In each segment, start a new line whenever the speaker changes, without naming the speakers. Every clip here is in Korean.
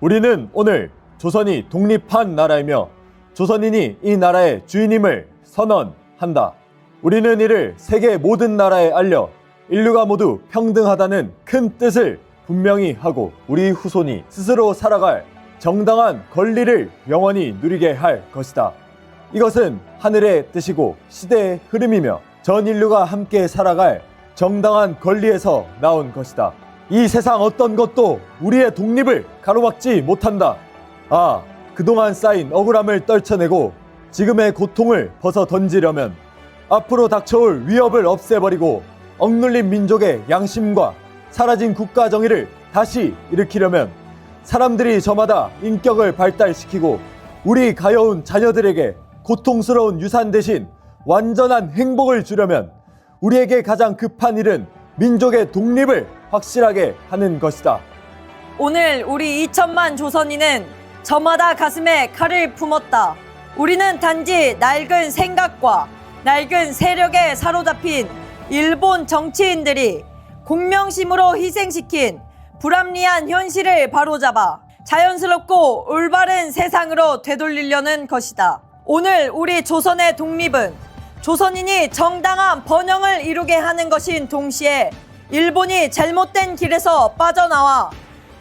우리는 오늘 조선이 독립한 나라이며 조선인이 이 나라의 주인임을 선언한다. 우리는 이를 세계 모든 나라에 알려 인류가 모두 평등하다는 큰 뜻을 분명히 하고 우리 후손이 스스로 살아갈 정당한 권리를 영원히 누리게 할 것이다. 이것은 하늘의 뜻이고 시대의 흐름이며 전 인류가 함께 살아갈 정당한 권리에서 나온 것이다. 이 세상 어떤 것도 우리의 독립을 가로막지 못한다. 아, 그동안 쌓인 억울함을 떨쳐내고 지금의 고통을 벗어 던지려면 앞으로 닥쳐올 위협을 없애버리고 억눌린 민족의 양심과 사라진 국가 정의를 다시 일으키려면 사람들이 저마다 인격을 발달시키고 우리 가여운 자녀들에게 고통스러운 유산 대신 완전한 행복을 주려면 우리에게 가장 급한 일은 민족의 독립을 확실하게 하는 것이다.
오늘 우리 2천만 조선인은 저마다 가슴에 칼을 품었다. 우리는 단지 낡은 생각과 낡은 세력에 사로잡힌 일본 정치인들이 공명심으로 희생시킨 불합리한 현실을 바로잡아 자연스럽고 올바른 세상으로 되돌리려는 것이다. 오늘 우리 조선의 독립은 조선인이 정당한 번영을 이루게 하는 것인 동시에 일본이 잘못된 길에서 빠져나와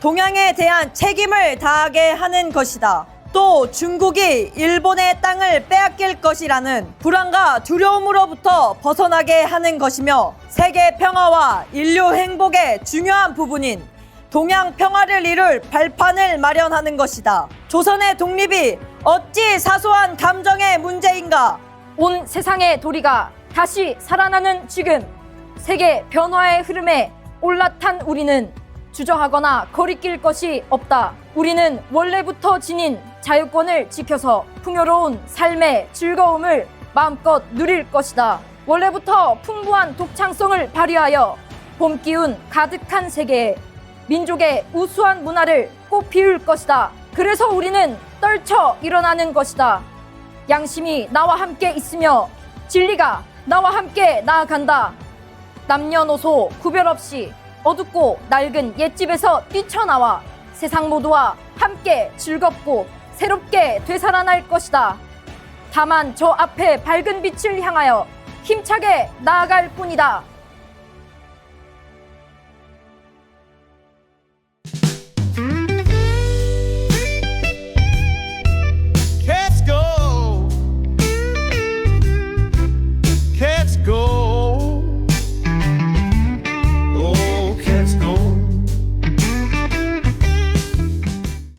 동양에 대한 책임을 다하게 하는 것이다. 또 중국이 일본의 땅을 빼앗길 것이라는 불안과 두려움으로부터 벗어나게 하는 것이며 세계 평화와 인류 행복의 중요한 부분인 동양 평화를 이룰 발판을 마련하는 것이다. 조선의 독립이 어찌 사소한 감정의 문제인가?
온 세상의 도리가 다시 살아나는 지금 세계 변화의 흐름에 올라탄 우리는 주저하거나 거리낄 것이 없다. 우리는 원래부터 지닌 자유권을 지켜서 풍요로운 삶의 즐거움을 마음껏 누릴 것이다. 원래부터 풍부한 독창성을 발휘하여 봄 기운 가득한 세계에 민족의 우수한 문화를 꽃 피울 것이다. 그래서 우리는 떨쳐 일어나는 것이다. 양심이 나와 함께 있으며 진리가 나와 함께 나아간다. 남녀노소 구별 없이 어둡고 낡은 옛집에서 뛰쳐나와 세상 모두와 함께 즐겁고 새롭게 되살아날 것이다. 다만 저 앞에 밝은 빛을 향하여 힘차게 나아갈 뿐이다.